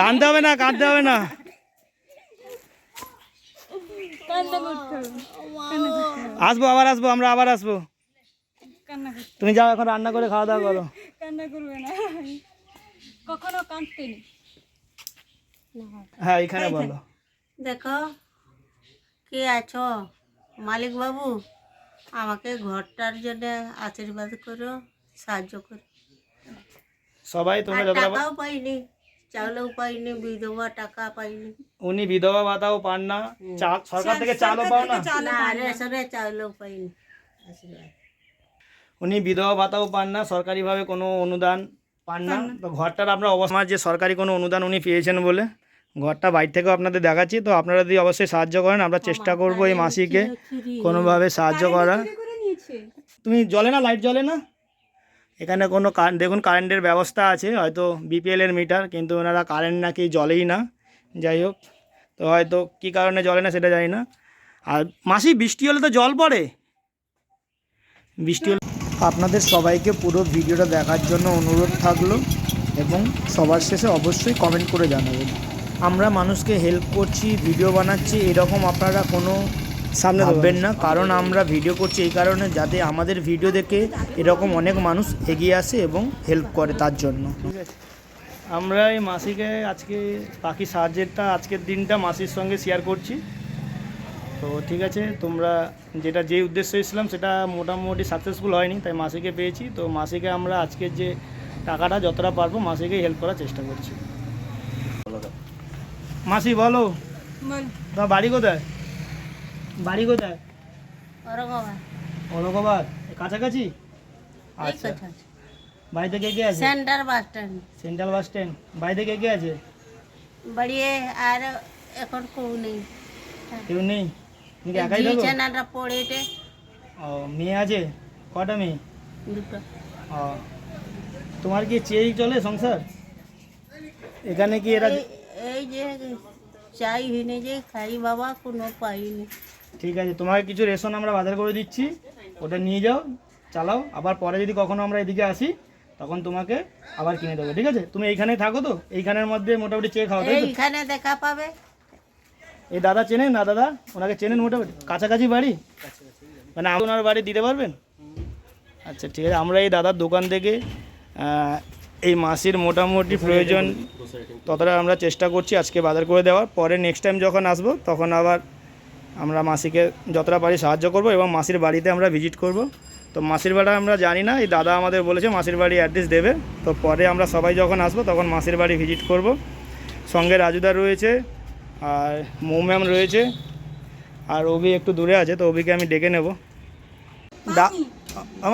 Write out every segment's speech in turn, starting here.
কানতে হবে না কানতে হবে না। আসব আবার আসব আমরা আবার আসব। তুমি যাও এখন রান্না করে খাওয়া দাওয়া করো। কান্না করবে না। কখনো কাঁদতে হ্যাঁ এখানে বলো। দেখো কে আছো? মালিক বাবু আমাকে ঘরটার জন্য আশীর্বাদ করো সাহায্য করো। সবাই তোমরা টাকাও পাইনি। চাউলও পাইনি বিধবা টাকা পাইনি। উনি বিধবা ভাতাও পান না চা- সরকার থেকে চালও পাও না? না রেশনে চাউলও পাইনি। উনি বিধবা ভাতাও পান না সরকারিভাবে কোনো অনুদান পান না। তো ঘরটার আপনার অবস্থা যে সরকারি কোনো অনুদান উনি পেয়েছেন বলে ঘরটা বাইরে থেকেও আপনাদের দেখাচ্ছি তো আপনারা যদি অবশ্যই সাহায্য করেন আমরা চেষ্টা করব এই মাসিকে কোনোভাবে সাহায্য করা করে নিয়েছে। তুমি জ্বলে না লাইট জ্বলে না? এখানে কোনো দেখুন কারেন্টের ব্যবস্থা আছে, হয়তো বিপিএলের মিটার, কিন্তু ওনারা কারেন্ট নাকি জ্বলেই না, যাই হোক। তো হয়তো কী কারণে জ্বলে না সেটা জানি না। আর মাসি, বৃষ্টি হলে তো জল পড়ে। বৃষ্টি হলে আপনাদের সবাইকে পুরো ভিডিওটা দেখার জন্য অনুরোধ থাকল এবং সবার শেষে অবশ্যই কমেন্ট করে জানাবেন। আমরা মানুষকে হেল্প করছি ভিডিও বানাচ্ছি, এরকম আপনারা কোনো সামনে ভাববেন না কারণ আমরা ভিডিও করছি এই কারণে যাতে আমাদের ভিডিও দেখে এরকম অনেক মানুষ এগিয়ে আসে এবং হেল্প করে তার জন্য। ঠিক আছে। আমরা এই মাসিকে আজকে বাকি সাহায্যেরটা আজকের দিনটা মাসির সঙ্গে শেয়ার করছি। তো ঠিক আছে তোমরা যেটা যে উদ্দেশ্যে এসেছিলাম সেটা মোটামুটি সাকসেসফুল হয়নি তাই মাসিকে পেয়েছি। তো মাসিকে আমরা আজকের যে টাকাটা যতটা পারব মাসিকে হেল্প করার চেষ্টা করছি। মাসি বলো বল। তোমার বাড়ি কোথায়? বাড়ি কোথায়? ওরকম ঔরঙ্গাবাদ? কাছাকাছি? আচ্ছা। বাড়িতে কে কে আছে? Central bus stand. Central bus stand. বাড়িতে কে কে আছে? বাড়িয়ে আর এখন কেউ নেই। কেউ নেই? তুমি একাই থাকো? বিছানাটা পড়েটে ও মেয়ে আছে? কটা মেয়ে? দুটো। ও তোমার কি চেয়েই চলে সংসার? এখানে কি এরা এই- এই যে চাই হিনে যে খাই বাবা কোনো পাইনি ঠিক আছে তোমাকে কিছু রেশন আমরা বাজার করে দিচ্ছি। ওটা নিয়ে যাও চালাও। আবার পরে যদি কখনো আমরা এদিকে আসি তখন তোমাকে আবার কিনে দেবো। ঠিক আছে? তুমি এইখানেই থাকো তো এইখানের মধ্যে মোটামুটি চেয়ে খাও তাই এইখানে দেখা পাবে। এই দাদা চেনেন না দাদা? ওনাকে চেনেন মোটামুটি? কাছাকাছি বাড়ি? মানে ওনার বাড়ি দিতে পারবেন? আচ্ছা ঠিক আছে। আমরা এই দাদার দোকান থেকে এই মাসির মোটামুটি প্রয়োজন ততটা আমরা চেষ্টা করছি আজকে বাজার করে দেওয়ার। পরে নেক্সট টাইম যখন আসব তখন আবার আমরা মাসিকে যতটা পারি সাহায্য করব এবং মাসির বাড়িতে আমরা ভিজিট করব। তো মাসির বাড়ি আমরা জানি না এই দাদা আমাদের বলেছে মাসির বাড়ি অ্যাড্রেস দেবে। তো পরে আমরা সবাই যখন আসব তখন মাসির বাড়ি ভিজিট করব। সঙ্গে রাজুদা রয়েছে আর মৌম্যাম রয়েছে আর অভি একটু দূরে আছে তো অভিকে আমি ডেকে নেব। ডা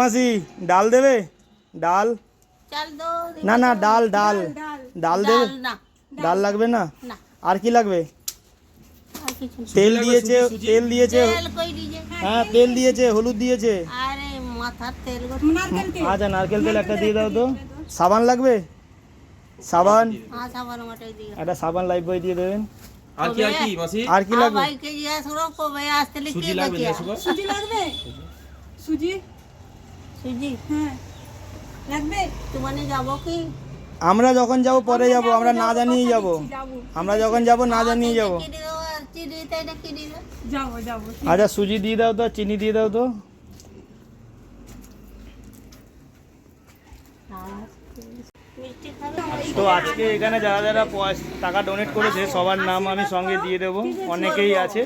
মাসি ডাল দেবে? ডাল? না না ডাল ডাল। ডাল দেবে? ডাল লাগবে না। আর কি লাগবে। তেল দিয়েছে তেল দিয়েছে। তেল কই দিছে হ্যাঁ তেল দিয়েছে হলুদ দিয়েছে। আরে মাথার তেল গো। আচ্ছা নারকেল তেল একটা দিয়ে দাও তো। সাবান লাগবে? সাবান? হ্যাঁ একটা সাবান লাইফ বই দিয়ে দেবেন। আর কি আর কি মাসি? আর কি আর লাগবে ভাইকে জিজ্ঞাসা করো কবে আসতে লিখে সুজি লাগবে সুজি লাগবে? সুজি? সুজি? হ্যাঁ। লাগবে? তোমানে যাব কি? আমরা যখন যাব পরে যাব আমরা না জানিয়ে যাব। আমরা যখন যাব না জানিয়ে যাব। চিনি তাই না কিনে দেবো যাব যাব। আচ্ছা সুজি দিয়ে দাও তো চিনি দিয়ে দাও তো। তো আজকে এখানে যারা যারা পয়সা টাকা ডোনেট করেছে সবার নাম আমি সঙ্গে দিয়ে দেবো। অনেকেই আছে।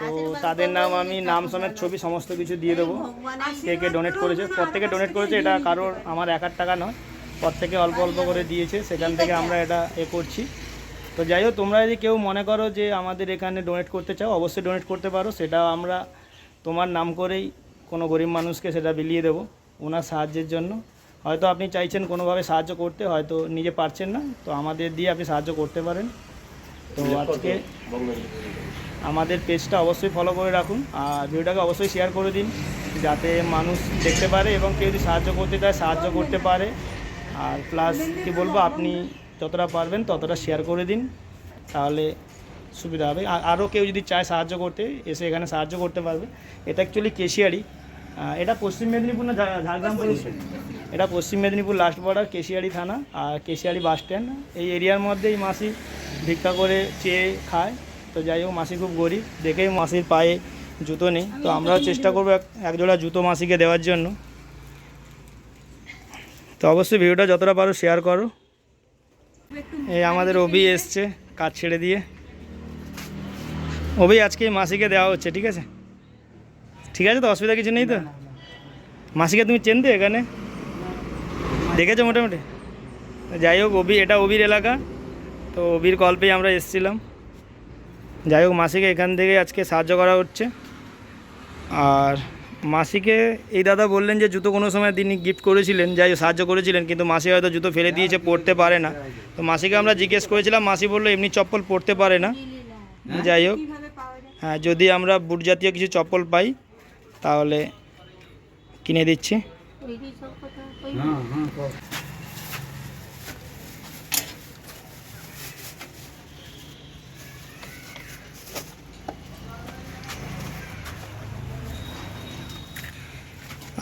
তো তাদের নাম আমি নাম সমেত ছবি সমস্ত কিছু দিয়ে দেবো। কে কে ডোনেট করেছে? প্রত্যেকে ডোনেট করেছে এটা কারোর আমার একার টাকা নয়। প্রত্যেকে অল্প অল্প করে দিয়েছে। সেখান থেকে আমরা এটা এ করছি। তো যাই হোক তোমরা যদি কেউ মনে করো যে আমাদের এখানে ডোনেট করতে চাও অবশ্যই ডোনেট করতে পারো। সেটা আমরা তোমার নাম করেই কোনো গরিব মানুষকে সেটা বিলিয়ে দেবো ওনার সাহায্যের জন্য। হয়তো আপনি চাইছেন কোনোভাবে সাহায্য করতে হয়তো নিজে পারছেন না তো আমাদের দিয়ে আপনি সাহায্য করতে পারেন। তো আজকে আমাদের পেজটা অবশ্যই ফলো করে রাখুন আর ভিডিওটাকে অবশ্যই শেয়ার করে দিন যাতে মানুষ দেখতে পারে এবং কেউ যদি সাহায্য করতে চায় সাহায্য করতে পারে। আর প্লাস কি বলব আপনি যতটা পারবেন ততটা শেয়ার করে দিন, তাহলে সুবিধা হবে। আর আরও কেউ যদি চায় সাহায্য করতে, এসে এখানে সাহায্য করতে পারবে। এটা অ্যাকচুয়ালি কেশিয়ারি। এটা পশ্চিম মেদিনীপুর না ঝাড়গ্রাম এটা পশ্চিম মেদিনীপুর লাস্ট বর্ডার কেশিয়ারি থানা আর কেশিয়ারি বাস স্ট্যান্ড এই এরিয়ার মধ্যেই মাসি ভিক্ষা করে চেয়ে খায়। তো যাই হোক, মাসি খুব গরিব। দেখেই মাসির পায়ে জুতো নেই। তো আমরাও চেষ্টা করব এক- এক জোড়া জুতো মাসিকে দেওয়ার জন্য। তো অবশ্যই ভিডিওটা যতটা পারো শেয়ার করো। এই আমাদের অভি এসছে কাজ ছেড়ে দিয়ে। অভি আজকে মাসিকে দেওয়া হচ্ছে, ঠিক আছে? ঠিক আছে তো? অসুবিধা কিছু নেই তো? মাসিকে তুমি চেনতে এখানে? দেখেছ মোটামুটি? যাই হোক, অভি, এটা অভির এলাকা, তো কল পেয়ে আমরা এসেছিলাম। যাই হোক, মাসিকে এখান থেকে আজকে সাহায্য করা হচ্ছে। আর মাসিকে এই দাদা বললেন যে জুতো কোনো সময় তিনি গিফট করেছিলেন যাই হোক সাহায্য করেছিলেন কিন্তু মাসি হয়তো জুতো ফেলে দিয়েছে পড়তে পারে না। তো মাসিকে আমরা জিজ্ঞেস করেছিলাম মাসি বলল এমনি চপ্পল পড়তে পারে না? যাই হোক। হ্যাঁ যদি আমরা বুট জাতীয় কিছু চপ্পল পাই তাহলে কিনে দিচ্ছি ওই যে সব কথা কই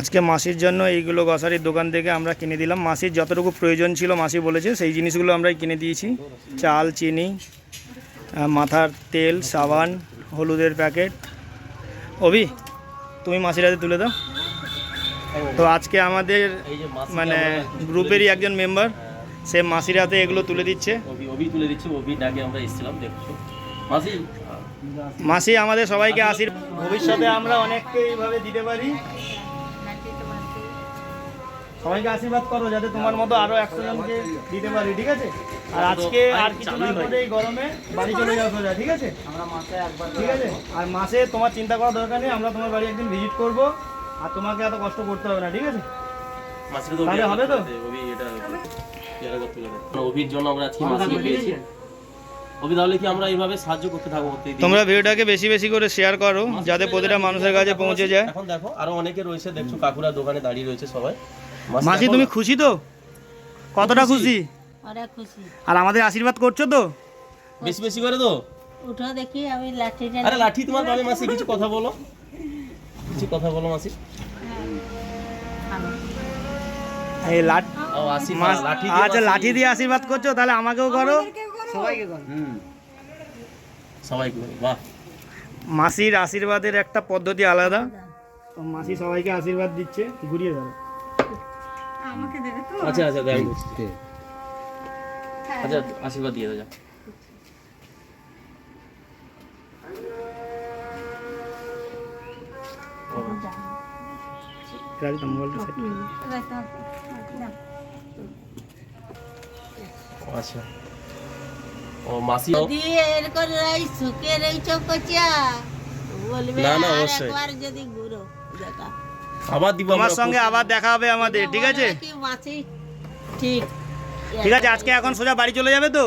আজকে মাসির জন্য এইগুলো গ্রসারির দোকান থেকে আমরা কিনে দিলাম। মাসির যতটুকু প্রয়োজন ছিল মাসি বলেছে সেই জিনিসগুলো আমরা কিনে দিয়েছি। চাল চিনি মাথার তেল সাবান হলুদের প্যাকেট। অভি তুমি মাসির হাতে তুলে দাও। তো আজকে আমাদের মানে গ্রুপেরই একজন মেম্বার সে মাসির হাতে এগুলো তুলে দিচ্ছে। অভি অভি তুলে দিচ্ছে অভি ডাকে আমরা এসেছিলাম দেখছ। মাসি? মাসি আমাদের সবাইকে আশীর ভবিষ্যতে আমরা অনেককে এইভাবে দিতে পারি। সবাইকে আশীর্বাদ করো যাতে তোমার মতো আরও একশো জনকে দিতে পারি ঠিক আছে? আর আজকে আর কিছু না করে এই গরমে বাড়ি চলে যাওয়া সোজা ঠিক আছে? আমরা মাসে একবার ঠিক আছে? আর মাসে তোমার চিন্তা করার দরকার নেই আমরা তোমার বাড়ি একদিন ভিজিট করব। আর তোমাকে এত কষ্ট করতে হবে না ঠিক আছে? তাহলে হবে তো? অভির জন্য আমরা আজকে পেয়েছি অভি তাহলে কি আমরা এইভাবে সাহায্য করতে থাকব তোমরা ভিডিওটাকে বেশি বেশি করে শেয়ার করো যাতে প্রতিটা মানুষের কাছে পৌঁছে যায়। এখন দেখো আরও অনেকে রয়েছে দেখছ কাকুরা দোকানে দাঁড়িয়ে রয়েছে সবাই। মাসি তুমি খুশি তো? কতটা খুশি। ওরা খুশি। আর আমাদের আশীর্বাদ করছ তো? বেশি বেশি করে তো? উঠো দেখি আমি লাঠিটা আরে লাঠি তোমার পাবে মাসি কিছু কথা বলো। কিছু কথা বলো মাসি। এই লাঠ ও আসি মাস- লাঠি দিয়ে আচ্ছা লাঠি দিয়ে আশীর্বাদ করছ তাহলে আমাকেও করো। হুম। সবাই করো বাহ। মাসির আশীর্বাদের একটা পদ্ধতি আলাদা। তো মাসি সবাইকে আশীর্বাদ দিচ্ছে ঘুরিয়ে ধরো। আমাকে দেবে তো? আচ্ছা আচ্ছা দেখ। আচ্ছা আশীর্বাদ দিয়ে দাও মোবাইলটা করো। না। আচ্ছা। ও মাসি যদি এরকম রাই শুকে রইছ কচা বলবে না, না, আর অবশ্যই। একবার যদি ঘুরো। দেখা আবার দিব তোমার সঙ্গে আবার দেখা হবে আমাদের ঠিক আছে? ঠিক। ঠিক আছে আজকে এখন সোজা বাড়ি চলে যাবে তো?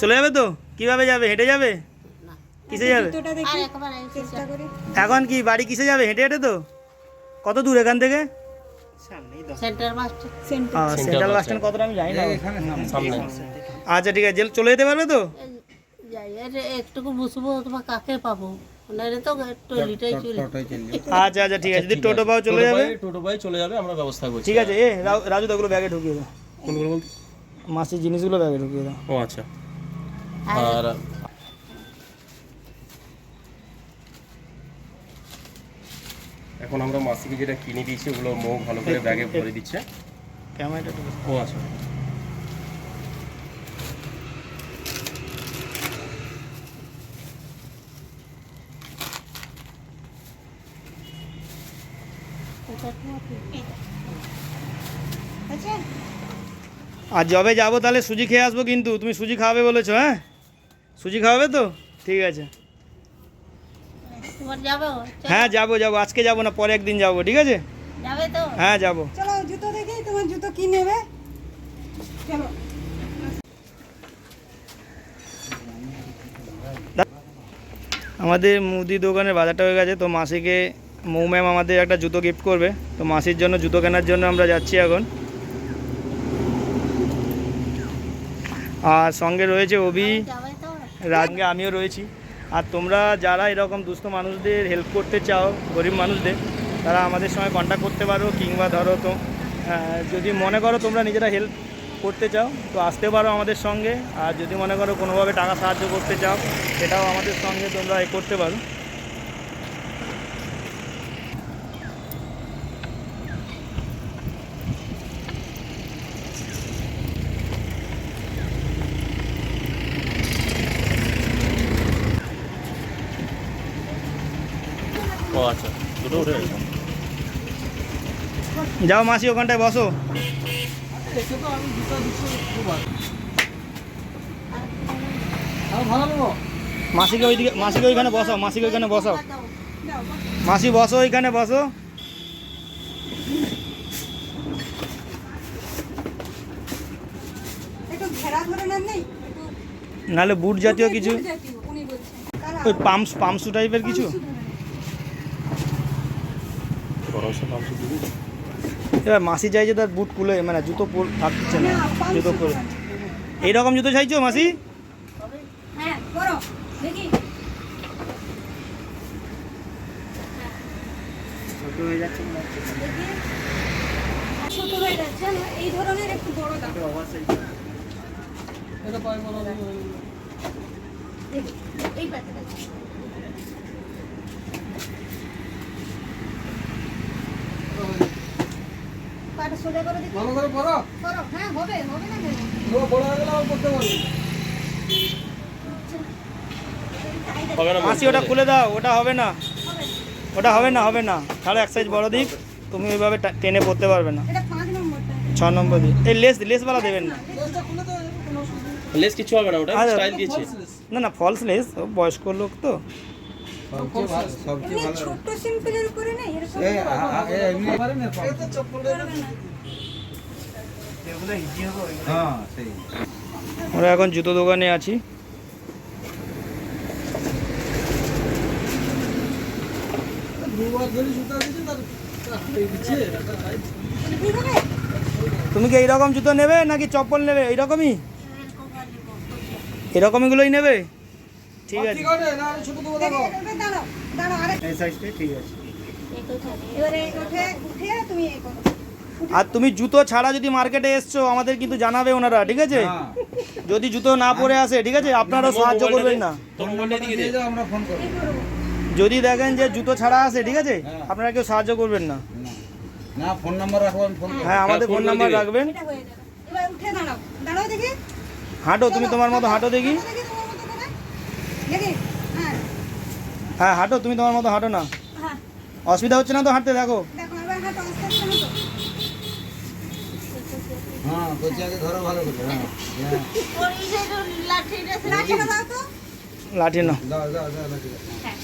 চলে যাবে। তো? কীভাবে যাবে হেঁটে যাবে? কিসে যাবে? জুতোটা আর দেখি একবার এসে চেষ্টা করি। এখন কি বাড়ি কিসে যাবে? হেঁটে হেঁটে তো? কত দূর এখান থেকে? সেন্ট্রাল বাস স্ট্যান্ড কতটা আমি জানি না। আচ্ছা ঠিক আছে চলে যেতে পারবে তো? যাই আর একটুকু বসবো তোমার কাকে পাবো? আচ্ছা আচ্ছা ঠিক আছে। যদি টোটো পাও চলে যাবে? টোটো পাই চলে যাবে আমরা ব্যবস্থা করছি। ঠিক আছে এ রাজু তো ওগুলো ব্যাগে ঢুকিয়ে দাও। কোনগুলো বলতে? মাসির জিনিসগুলো ব্যাগে ঢুকিয়ে দাও। ও আচ্ছা। আর এখন আমরা মাসিকে যেটা কিনে দিয়েছি ওগুলো মৌ ভালো করে ব্যাগে ভরে দিচ্ছে। ক্যামেরাটা ও আচ্ছা। আর যবে যাব তাহলে সুজি খেয়ে আসব কিন্তু তুমি সুজি খাওয়াবে বলেছ হ্যাঁ? সুজি খাওয়াবে তো? ঠিক আছে। হ্যাঁ যাব যাব আজকে যাব না পরে একদিন যাব ঠিক আছে? হ্যাঁ যাব। চলো জুতো দেখি তোমার জুতো কি নেবে? চলো। আমাদের মুদি দোকানের বাজারটা হয়ে গেছে তো মাসিকে মৌ ম্যাম আমাদের একটা জুতো গিফট করবে তো মাসির জন্য জুতো কেনার জন্য আমরা যাচ্ছি এখন। আর সঙ্গে রয়েছে অভি রাজকে আমিও রয়েছি। আর তোমরা যারা এরকম দুস্থ মানুষদের হেল্প করতে চাও গরিব মানুষদের তারা আমাদের সঙ্গে কন্ট্যাক্ট করতে পারো কিংবা ধরো তো যদি মনে করো তোমরা নিজেরা হেল্প করতে চাও তো আসতে পারো আমাদের সঙ্গে। আর যদি মনে করো কোনোভাবে টাকা সাহায্য করতে চাও সেটাও আমাদের সঙ্গে তোমরা এ করতে পারো। ও আচ্ছা। যাও মাসি, ওখানটায় বসো। মাসিকে ওইদিকে মাসিকে ওইখানে বসাও, মাসিকে ওইখানে বসাও। মাসি, বসো, ওইখানে বসো। নাহলে বুট জাতীয় কিছু? ওই পাম্পস পাম্পসু টাইপের কিছু? দিবি এবার মাসি চাইছে তার বুট খুলে মানে জুতো থাকছে না জুতো পরে এইরকম জুতো চাইছো মাসি হ্যাঁ করো হয়ে এই ধরনের একটু বড় দাম দেখি, এই প্যাকেটটা পাটা সোজা করে দেখি ভালো করে পড়ো। করো হ্যাঁ হবে হবে না কেন? ও বড় হয়ে গেলে আবার পারবে। মাসি ওটা খুলে দাও ওটা হবে না। ওটা হবে না হবে না। তাহলে এক সাইজ বড় দিক তুমি ওইভাবে টেনে পড়তে পারবে না। এটা পাঁচ নম্বরটা। ছ নম্বর দিক। এই লেস লেসওয়ালা দেবেন না। নেই। লেস কিছু হবে না ওটা স্টাইল দিয়েছে। না না ফলস লেস বয়স্ক লোক তো। ছোট্ট সিম্পলের উপরে এরকম আমরা এখন জুতো দোকানে আছি। তুমি কি এইরকম জুতো নেবে নাকি চপ্পল নেবে? এইরকমই? এরকমইগুলোই নেবে? ঠিক আছে। আরে এই সাইজটা ঠিক আছে। এবারে উঠে উঠে তুমি এ করো। আর তুমি জুতো ছাড়া যদি মার্কেটে এসছো আমাদের কিন্তু জানাবে ওনারা ঠিক আছে? যদি জুতো না পরে আসে ঠিক আছে? আপনারাও সাহায্য করবেন না। যদি দেখেন যে জুতো ছাড়া আসে ঠিক আছে? আপনারা কেউ সাহায্য করবেন না। না। ফোন নাম্বার রাখো আমি ফোন হ্যাঁ আমাদের ফোন ফোন নাম্বার রাখবেন। হয়ে হাঁটো তুমি তোমার মতো হাঁটো দেখি দেখি তোমার মতো করে দেখি হ্যাঁ। হ্যাঁ হাঁটো তুমি তোমার মতো হাঁটো না। হ্যাঁ। অসুবিধা হচ্ছে না তো হাঁটতে দেখো। হ্যাঁ ধরো ভালো করে হ্যাঁ হ্যাঁ। লাঠি না। হ্যাঁ।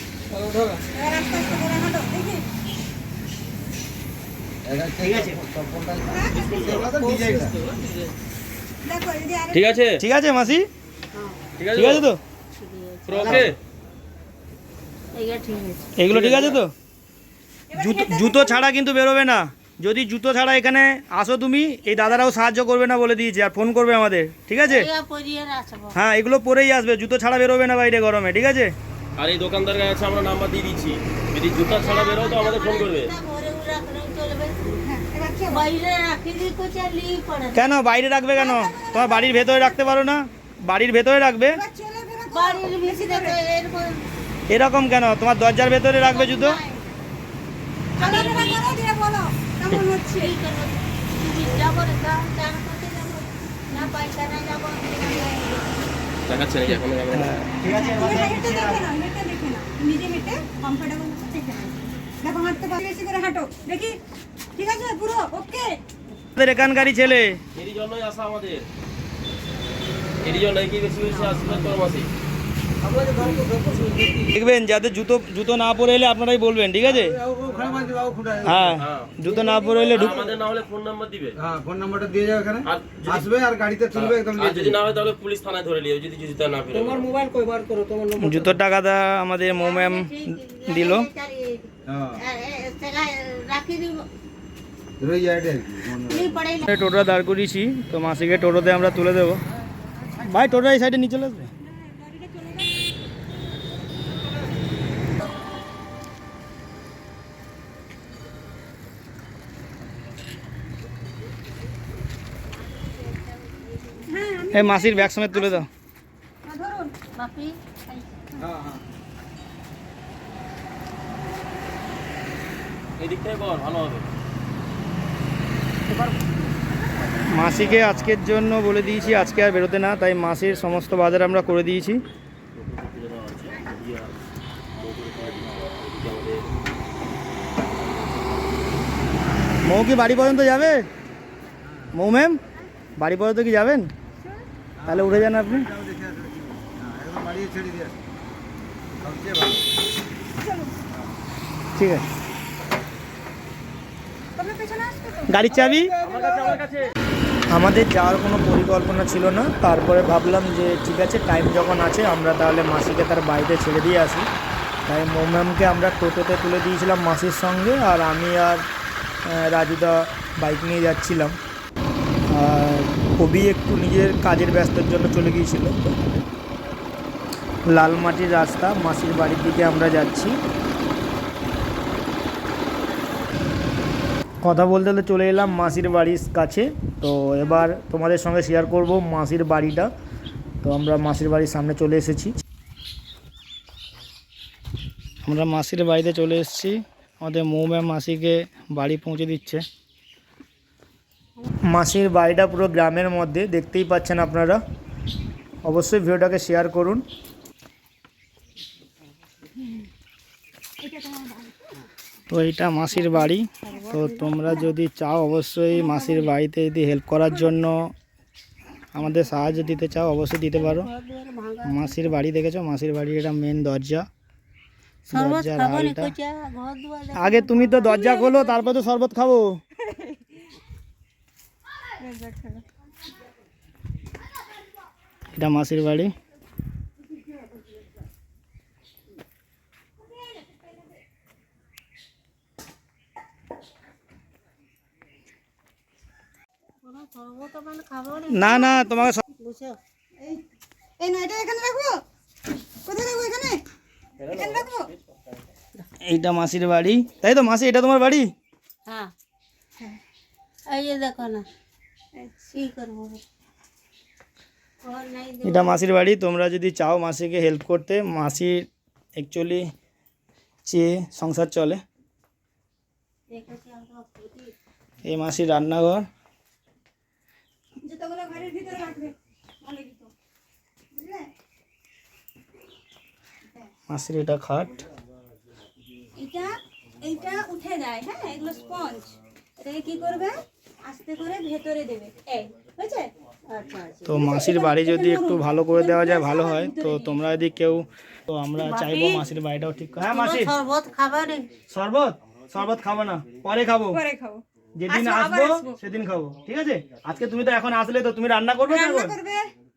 ঠিক আছে? ঠিক আছে মাসি। ঠিক আছে তো? এগুলো ঠিক আছে তো? জুতো ছাড়া কিন্তু বেরোবে না। যদি জুতো ছাড়া এখানে আসো তুমি এই দাদারাও সাহায্য করবে না বলে দিয়েছে আর ফোন করবে আমাদের ঠিক আছে? হ্যাঁ এগুলো পরেই আসবে জুতো ছাড়া বেরোবে না বাইরে গরমে ঠিক আছে? আর এই দোকানদার কাছে আমরা নাম্বার দিয়ে দিচ্ছি। যদি জুতো ছাড়া বেরো তো আমাদের ফোন করবে। হ্যাঁ কেন? বাইরে রাখবে কেন? তোমার বাড়ির ভেতরে রাখতে পারো না? বাড়ির ভেতরে রাখবে? এরকম কেন? তোমার দরজার ভেতরে রাখবে জুতো? চলাফেরা করো দিয়ে বলো কেমন হচ্ছে? এই করব তুমি যাব রে গা চার করতে যাব। না পায়খানা যাব দেখাচ্ছে নাকি এখন তুমি হেঁটে দেখে নাও হেঁটে দেখে নাও। নিজে হেঁটে কমফোর্টেবল হচ্ছে দেখে নাও। দেখো হাঁটতে পারো বেশি করে হাঁটো। দেখি? ঠিক আছে পুরো ওকে? আমাদের এখানকারই ছেলে। এরই জন্যই আসা আমাদের। এরই জন্য কি বেশি বেশি করো মাসি? দেখবেন যাদের জুতো জুতো না পরে এলে আপনারাই বলবেন ঠিক আছে? হ্যাঁ জুতো না পরে এলে না হলে আসবে আর গাড়িতে হ্যাঁ, যদি না তাহলে পুলিশ থানায় ধরে যদি জুতো জুতোর টাকাটা আমাদের মো ম্যাম দিল টোটোটা দাঁড় করিয়েছি তো মাসিকে টোটোতে আমরা তুলে দেবো। ভাই টোটা এই সাইডে নিয়ে চলে আসবে? এই মাসির ব্যাগ সমেত তুলে দাও। মাসিকে আজকের জন্য বলে দিয়েছি, আজকে আর বেরোতে না, তাই মাসির সমস্ত বাজার আমরা করে দিয়েছি। মৌ কি বাড়ি পর্যন্ত যাবে? মৌ ম্যাম, বাড়ি পর্যন্ত কি যাবেন? তাহলে উঠে যান আপনি। ঠিক আছে। গাড়ির চাবি? আমাদের যাওয়ার কোনো পরিকল্পনা ছিল না। তারপরে ভাবলাম যে ঠিক আছে টাইম যখন আছে, আমরা তাহলে মাসিকে তার বাড়িতে ছেড়ে দিয়ে আসি। তাই মৌ ম্যামকে আমরা টোটোতে তুলে দিয়েছিলাম মাসির সঙ্গে, আর আমি আর রাজুদা বাইক নিয়ে যাচ্ছিলাম। আর কবি একটু নিজের কাজের ব্যস্তর জন্য চলে গিয়েছিল। লালমাটির রাস্তা, মাসির বাড়ির দিকে আমরা যাচ্ছি। কথা বলতে বলতে চলে এলাম মাসির বাড়ির কাছে। তো এবার তোমাদের সঙ্গে শেয়ার করব মাসির বাড়িটা। তো আমরা মাসির বাড়ির সামনে চলে এসেছি। আমরা মাসির বাড়িতে চলে এসেছি। আমাদের মৌ ম্যাম মাসিকে বাড়ি পৌঁছে দিচ্ছে। মাসির বাড়িটা পুরো গ্রামের মধ্যে দেখতেই পাচ্ছেন আপনারা। অবশ্যই ভিডিওটাকে শেয়ার করুন। তো এটা মাসির বাড়ি। তো তোমরা যদি চাও অবশ্যই মাসির বাড়িতে যদি হেল্প করার জন্য আমাদের সাহায্য দিতে চাও অবশ্যই দিতে পারো। মাসির বাড়ি দেখেছ? মাসির বাড়ি এটা মেন দরজা। দরজার হালটা আগে তুমি তো দরজা খোলো তারপর তো শরবত খাব। এটা মাসির বাড়ি। নি না তোমাকে এই এই না এটা এখানে রাখব কোথায় রাখব এখানে? এখানে রাখব এইটা মাসির বাড়ি। তাই তো মাসি এটা তোমার বাড়ি? হ্যাঁ। এই দেখো না। এটা মাসির বাড়ি তোমরা যদি চাও মাসিকে হেল্প করতে মাসির অ্যাকচুয়ালি চেয়ে সংসার চলে দেখেছি আমরা খুঁটি। এই মাসির রান্নাঘর জুতোগুলো ঘরের ভিতরে রাখবে অনেক জুতো বুঝলে মাসির এটা খাট এটা এইটা উঠে যায় হ্যাঁ এগুলো স্পঞ্জ এটাকে কি করবে আস্তে করে ভেতরে দেবে। এই হয়েছে? আচ্ছা আচ্ছা। তো মাসির বাড়ি যদি একটু ভালো করে দেওয়া যায় ভালো হয়। তো তোমরা যদি কেউ তো আমরা চাইব মাসির বাড়িটাও ঠিক হ্যাঁ মাসি। শরবত খাবা শরবত? শরবত খাব না। পরে খাব। পরে খাব। যেদিন আসো, আসব। সেদিন খাব। ঠিক আছে? আজকে তুমি তো এখন আসলে তো তুমি রান্না করবে এখন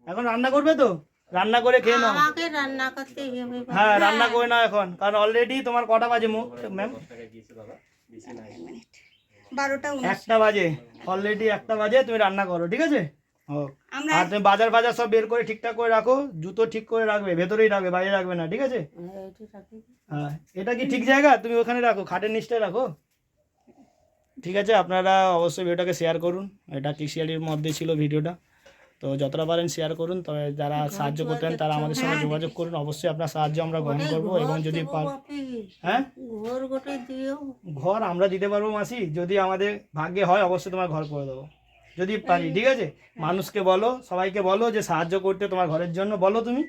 এখন রান্না করবে তো? রান্না করে খেয়ে নাও। আমাকে রান্না করতে হবে হ্যাঁ রান্না করে নাও এখন। কারণ অলরেডি তোমার কটা বাজে মু ম্যাম বারোটা একটা বাজে। অলরেডি একটা বাজে তুমি রান্না করো ঠিক আছে? ও আর তুমি বাজার বাজার সব বের করে ঠিকঠাক করে রাখো জুতো ঠিক করে রাখবে ভেতরেই রাখবে বাইরে রাখবে না ঠিক আছে? হ্যাঁ, হ্যাঁ এটা কি ঠিক জায়গা? তুমি ওখানে রাখো খাটের নিচটায় রাখো। ঠিক আছে আপনারা অবশ্যই ভিডিওটাকে শেয়ার করুন। এটা কৃষিয়ালির মধ্যে ছিল ভিডিওটা? তো যতটা পারেন শেয়ার করুন। তবে যারা সাহায্য করতেন তারা আমাদের সঙ্গে যোগাযোগ করুন। অবশ্যই আপনার সাহায্য আমরা গ্রহণ করব এবং যদি হ্যাঁ? ঘর ঘর আমরা দিতে পারব মাসি। যদি আমাদের ভাগ্যে হয় অবশ্যই তোমার ঘর করে দেবো। যদি পারি ঠিক আছে? মানুষকে বলো সবাইকে বলো যে সাহায্য করতে তোমার ঘরের জন্য। বলো তুমি।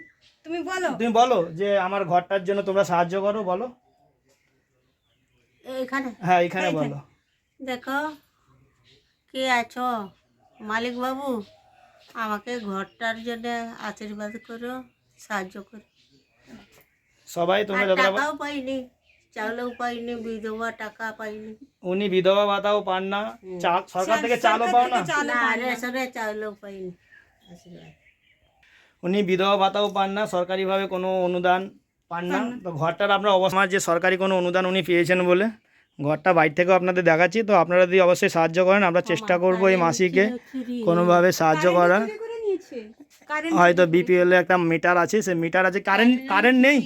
তুমি বলো। তুমি বলো যে আমার ঘরটার জন্য তোমরা সাহায্য করো বলো। এখানে হ্যাঁ এখানে বলো। দেখো কে আছো? মালিক বাবু আমাকে ঘরটার জন্য আশীর্বাদ করো সাহায্য করো। সবাই তোমরা টাকাও পাইনি চাউলও পাইনি বিধবা টাকা পাইনি। উনি বিধবা ভাতাও পান না চাল সরকার থেকে চালও পাও না? না রেশনে চাউলও পাইনি। উনি বিধবা ভাতাও পান না সরকারিভাবে কোনো অনুদান পান না। তো ঘরটার আপনার অবস্থা যে সরকারি কোনো অনুদান উনি পেয়েছেন বলে? ঘরটা বাইরে থেকেও আপনাদের দেখাচ্ছি তো আপনারা যদি অবশ্যই সাহায্য করেন আমরা চেষ্টা করব এই মাসিকে কোনোভাবে সাহায্য করার। হয়তো বিপিএল একটা মিটার আছে সে মিটার আছে। কারেন্ট কারেন্ট নেই?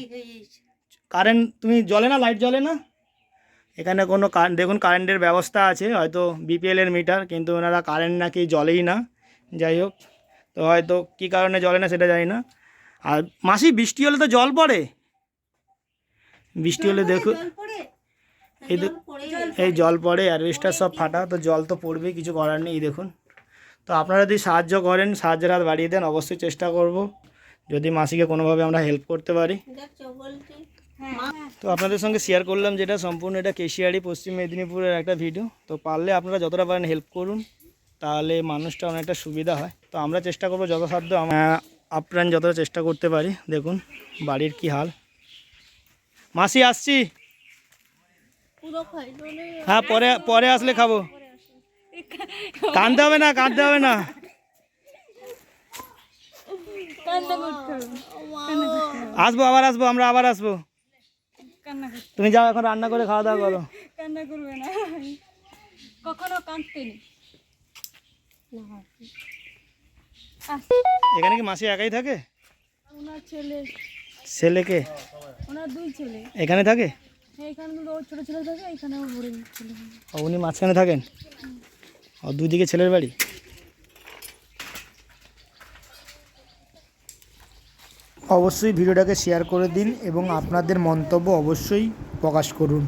কারেন্ট তুমি জ্বলে না? লাইট জ্বলে না? এখানে কোনো দেখুন কারেন্টের ব্যবস্থা আছে হয়তো বিপিএল এর মিটার কিন্তু ওনারা কারেন্ট নাকি জ্বলেই না। যাই হোক তো হয়তো কী কারণে জলে না সেটা জানি না। আর মাসি বৃষ্টি হলে তো জল পড়ে। বৃষ্টি হলে দেখুন জল এই এই জল পড়ে অ্যাডভেস্টার সব ফাটা, তো জল তো পড়বেই কিছু করার নেই দেখুন। তো আপনারা যদি সাহায্য করেন, সাহায্যের হাত বাড়িয়ে দেন, অবশ্যই চেষ্টা করব, যদি মাসিকে কোনোভাবে আমরা হেল্প করতে পারি। তো আপনাদের সঙ্গে শেয়ার করলাম যেটা সম্পূর্ণ, এটা কেশিয়ারি, পশ্চিম মেদিনীপুরের একটা ভিডিও তো পারলে আপনারা যতটা পারেন হেল্প করুন, তাহলে মানুষটা অনেকটা সুবিধা হয়। তো আমরা চেষ্টা করব যথাসাধ্য আপ্রাণ যতটা চেষ্টা করতে পারি। দেখুন, বাড়ির কি হাল। মাসি, আসছি। হ্যাঁ পরে পরে আসলে খাব। কাঁদতে হবে না কাঁদতে হবে না। আসব আবার আসব আমরা আবার আসব। তুমি যাও এখন রান্না করে খাওয়া দাওয়া করো। কান্না করবে না। কখনো কাঁদতেনি এখানে কি মাসি একাই থাকে? ওনার ছেলে। ছেলেকে? ওনার দুই ছেলে। এখানে থাকে? এইখানে ছোট ছেলে থাকে এইখানে বড় ছেলে ও, উনি মাঝখানে থাকেন? ও দুদিকে ছেলের বাড়ি? অবশ্যই ভিডিওটাকে শেয়ার করে দিন এবং আপনাদের মন্তব্য অবশ্যই প্রকাশ করুন।